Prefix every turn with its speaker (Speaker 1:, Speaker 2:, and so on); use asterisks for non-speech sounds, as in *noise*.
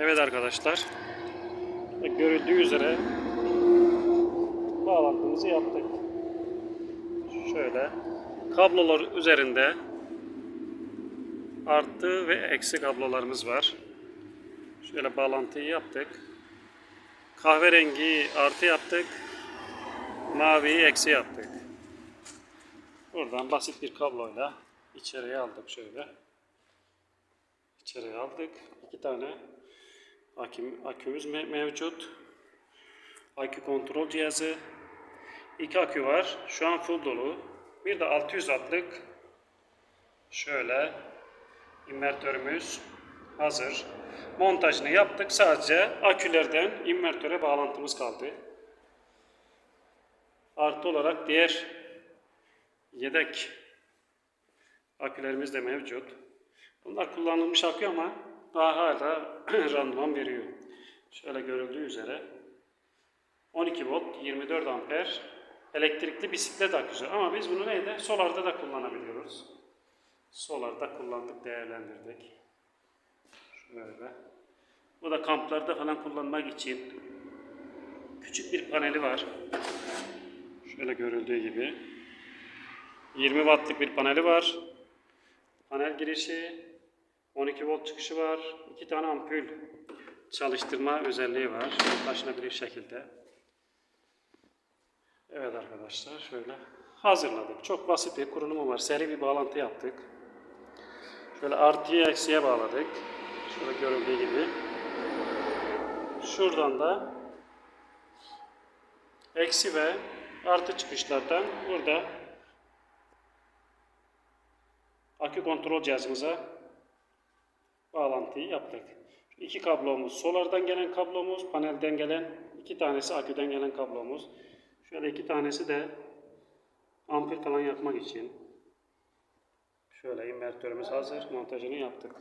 Speaker 1: Evet arkadaşlar. Görüldüğü üzere bağlantımızı yaptık. Şöyle kablolar üzerinde artı ve eksi kablolarımız var. Şöyle bağlantıyı yaptık. Kahverengi artı yaptık. Maviyi eksi yaptık. Buradan basit bir kabloyla içeriye aldık şöyle. İçeriye aldık. İki tane akü, akümüz me- mevcut. Akü kontrol cihazı. İki akü var. Şu an full dolu. Bir de 600 wattlık şöyle invertörümüz hazır. Montajını yaptık. Sadece akülerden invertöre bağlantımız kaldı. Artı olarak diğer yedek akülerimiz de mevcut. Bunlar kullanılmış akü ama daha hala *clears throat* randıman veriyor. Şöyle görüldüğü üzere 12 volt 24 amper elektrikli bisiklet aküsü ama biz bunu neyde? Solarda da kullanabiliyoruz. Solarda kullandık, değerlendirdik. Şöyle. Bu da kamplarda falan kullanmak için küçük bir paneli var. Şöyle görüldüğü gibi. 20 wattlık bir paneli var. Panel girişi, 12 volt çıkışı var. iki tane ampul çalıştırma özelliği var. Taşınabilir şekilde. Evet arkadaşlar şöyle hazırladık. Çok basit bir kurulumu var. Seri bir bağlantı yaptık. Şöyle artıya eksiye bağladık. Şöyle görüldüğü gibi. Şuradan da eksi ve artı çıkışlardan burada akü kontrol cihazımıza bağlantıyı yaptık. İki kablomuz, solardan gelen kablomuz, panelden gelen, iki tanesi aküden gelen kablomuz. Şöyle iki tanesi de ampul falan yakmak için. Şöyle invertörümüz hazır, montajını yaptık.